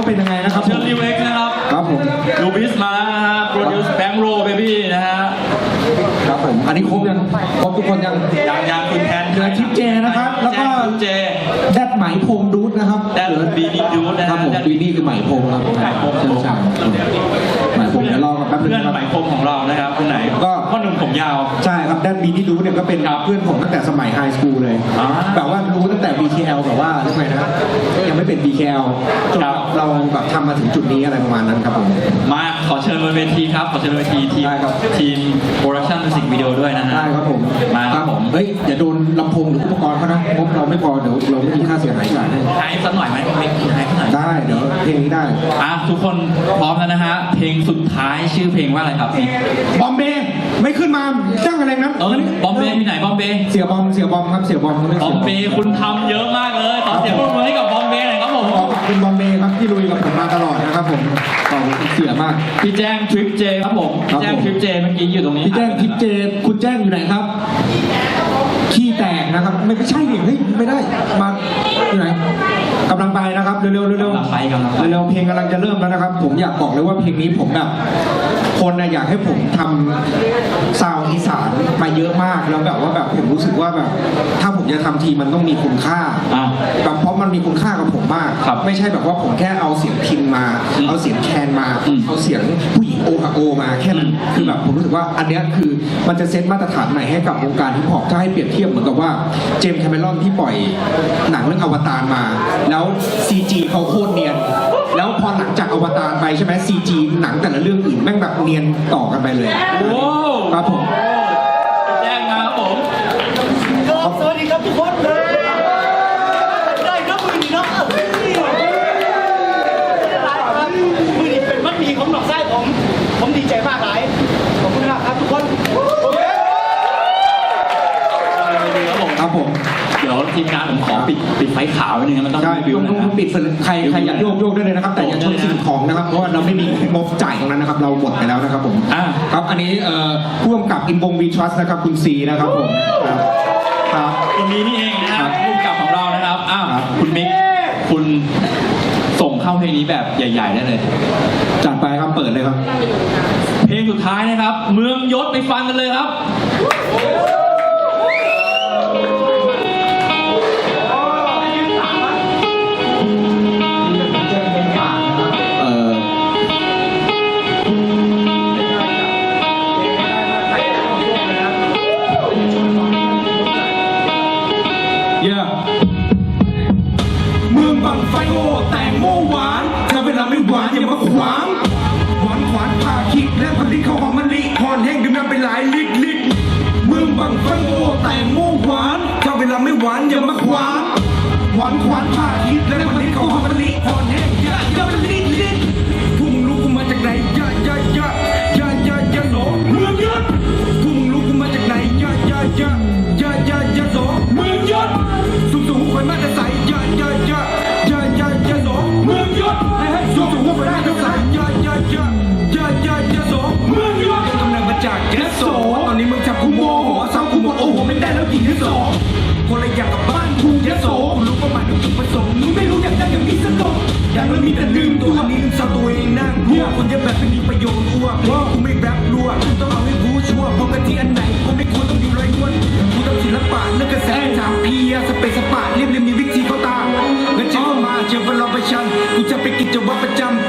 ว่าเป็นยังไงนะครับเชิญริวเอ็กซ์นะครับครับผมลูบิสมาแล้วนะฮะโปรดิวซ์แบงค์โรเบบี้นะฮะครับผมอันนี้ครบยังครบทุกคนยังยางยางคุณแทนเหลือทิปเจนะครับ แล้วก็แจ็คคุณเจแดดไหมพรมดูดนะครับแดดบีบีดูนะครัฮะบผมแดดบีนี่คือไหมพรมครับไหมพรมเชิญชาง ไหมพรมเดี๋ยวรอกันแป๊บนึงเพื่อนครับไหมพรมของเรานะครับคนไหนก็พ่อหนุ่มผมยาว ใช่ครับแดดบีที่รู้เนี่ยก็เป็นครับเพื่อนผมตั้งแต่สมัยไฮสคูลเลยอ่าแบบว่ารู้ตั้งแต่ BKL แบบว่าเรื่องไงนะยังไม่เป็น BKL จนครับเราแบบทำมาถึงจุดนี้อะไรประมาณนั้นครับผมมาขอเชิญบนเวทีครับขอเชิญบนเวทีทีมได้ครับทีมโปรดักชั่นมิวสิกวิดีโอด้วยนะฮะได้ครับผมมาครับผมเฮ้ยอย่าโดนลำโพงหรืออุปกรณ์เขานะงบเราไม่พอเดี๋ยวเราไม่มีค่าเสียหายจ่ายให้ไฮสักหน่อยไหมไม่ไฮสักหน่อยได้เดี๋ยวเพลงนี้ได้อะทุกคนพร้อมแล้วนะฮะเพลงสุดท้ายชื่อเพลงว่าอะไรครับบอมเบย์ไม่ขึ้นมาจ้างอะไรนั้นเออบอมเบย์ที่ไหนบอมเบย์เสียบอมเสียบอมครับเสียบอมเขาเรียกบอเสีมยบอมเบย์คุณทำเยอะมากเลยขอเสียงปรบมือให้กับบอมเบย์หน่อยครับผมขอบคุณบอมเบย์ครับที่ลุยกับผมมาตลอดนะครับผมขอบคุณเสียมากพี่แจ้งทริปเจครับผมครับแจ้งผมทริปเจเมื่อกี้อยู่ตรงนี้พี่แจ้งทิปเจคุณแจ้งอยู่ไหนครับขี้แตกนะครับไม่ไม่ใช่ดิเฮ้ยไม่ได้มาอยู่ไหนกำลังไปนะครับ เร็วๆเร็วๆกำลังไปกำลังไป เร็วๆเพลงกำลังจะเริ่มแล้วนะครับ ผมอยากบอกเลยว่าเพลงนี้ผมแบบคนนะอยากให้ผมทำซาวด์อีสานมาเยอะมากแล้วแบบว่าแบบผมรู้สึกว่าแบบถ้าผม จะทำทีมันต้องมีคุณค่าอะแบบเพราะมันมีคุณค่ากับผมมาก ครับไม่ใช่แบบว่าผมแค่เอาเสียงพินมา อืมเอาเสียงแคนมา อืมเอาเสียงผู้หญิงโออะโอมาแค่นั้นอืมคือแบบผมรู้สึกว่าอันเนี้ยคือมันจะเซตมาตรฐานใหม่ให้กับวงการฮิปฮอปถ้าให้เปรียบเทียบเหมือนกับว่าเจมส์แคมเมรอนที่ปล่อยหนังเรื่องอวตารมา แล้ว CG เขาโคตรเนียน แล้วพอหลังจากอวตารไปใช่ไหม CG หนังแต่ละเรื่องอื่นแม่งแบบเนียนต่อกันไปเลยโอ้ ครับผม แจ้งมาครับผม ครับสวัสดีครับทุกคนได้ครับมือนี้เนาะเอ้ยหลายครับมือนี้เป็นมัดหมีของหนองไส้ผม ผมดีใจมากหลายขอบคุณมากครับทุกคนโอเคครับผมครับผมเดี๋ยวทีมงานผมขอปิดปิดไฟขาวไว้นึงนะมันต้องใช่รีวิวต้องนะต้องปิดเฟลใครใครอยากโยกโยกได้เลยนะครับ แต่อย่าชนสิ่งของนะครับ เพราะว่าเราไม่มีงบจ่ายตรงนั้นนะครับ เราหมดไปแล้วนะครับผมอ่าครับ อันนี้เอ่อผู้กำกับอินบงวีทรัสนะครับคุณซีนะครับผมครับ ครับคนนี้นี่เองนะคครัรับบผู้กำกับของเรานะครับอ้าวครับคุณมิกคุณส่งเข้าเพลงนี้แบบใหญ่ ๆ ได้เลย จัดไปครับเปิดเลยครับ เพลงสุดท้ายนะครับ เมืองยศไปฟังกันเลยครับ ขวางหวานขวานพาคิดและผลิตข้าวหอมมะลิคอนแห้งดื่มน้ำไปหลายลิตรลิตรเมืองบางฟันโอแตงโมหวานถ้าเวลาไม่หวานอย่ามาขวางหวานขวานผ่าคิดและผลิตข้าวหอมมะลิคอนแห้งเยอะเยอะลิตรลิตร มีแต่ลืมตัวนี่ลืมสตัวเองน่ากลัวคนเยอะแบบไม่มีประโยชน์อ้วกูไม่แรปรัวต้องเอาให้รู้ชัวร์พร้อกันที่อันไหนกูไม่ควรต้องอยู่ไรนวลกูต้องศิลปะเรื่องกระแสถามเพียสเปซสปะเรียบเรียมมีวิธีเข้าตาเงินเชื่อมาเชื่อว่าเราประชันกูจะไปกิจวัตรประจำ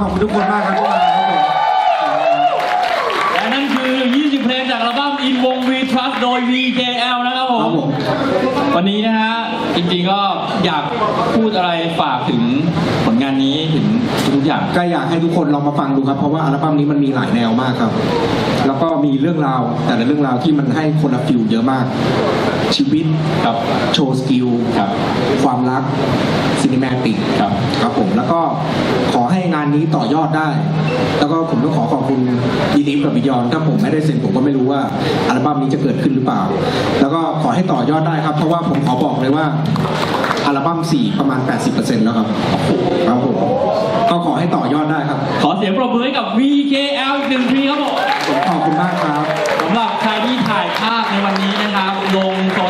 ขอบคุณทุกคนมากครับที่มาครับผมและนั่นคือ 20 เพลงจากอัลบั้ม In วง We Trust โดย VJL นะครับผม วันนี้นะฮะจริงๆก็อยากพูดอะไรฝากถึงผลงานนี้ถึงทุกอย่าง ก็อยากให้ทุกคนลองมาฟังดูครับ เพราะว่าอัลบั้มนี้มันมีหลายแนวมากครับ แล้วก็มีเรื่องราวแต่ละเรื่องราวที่มันให้คนละฟิลเยอะมาก ชีวิตครับโชว์สกิลครับความรักซีนิแมติกครับครับผมแล้วก็ขอให้งานนี้ต่อยอดได้ แล้วก็ผมต้องขอขอบคุณยีนิฟกับบิยอนถ้าผมไม่ได้เซ็นผมก็ไม่รู้ว่าอัลบั้มนี้จะเกิดขึ้นหรือเปล่า แล้วก็ขอให้ต่อยอดได้ครับเพราะว่าผมขอบอกเลยว่าอัลบั้ม4ประมาณ 80%แล้วครับครับผมก็ขอให้ต่อยอดได้ครับ ขอเสียงปรบมือให้กับ VKL อีกหนึ่งทีครับผม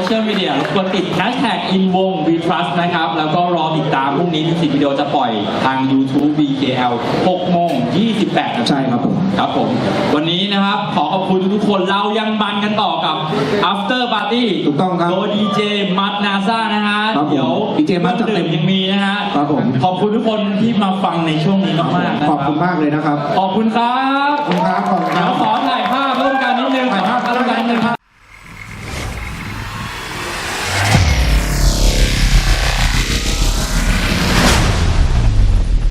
เชียลมีเดียรบกวนติดแฮชแท็กอินวง We Trust นะครับ แล้วก็รอติดตามพรุ่งนี้มิวสิกวิดีโอจะปล่อยทาง YouTube VKL 6โมง28นาทีใช่ครับผม ครับผม วันนี้นะครับขอขอบคุณทุกๆคนเรายังบันกันต่อกับ After Party ถูกต้องครับโดยดีเจมัดนาซานะฮะครับผมเดี๋ยว DJ มัดจัดเต็มยังมีนะฮะครับผม ขอบคุณทุกคนที่มาฟังในช่วงนี้มากๆนะขอบคุณมากเลยนะครับ ขอบคุณครับ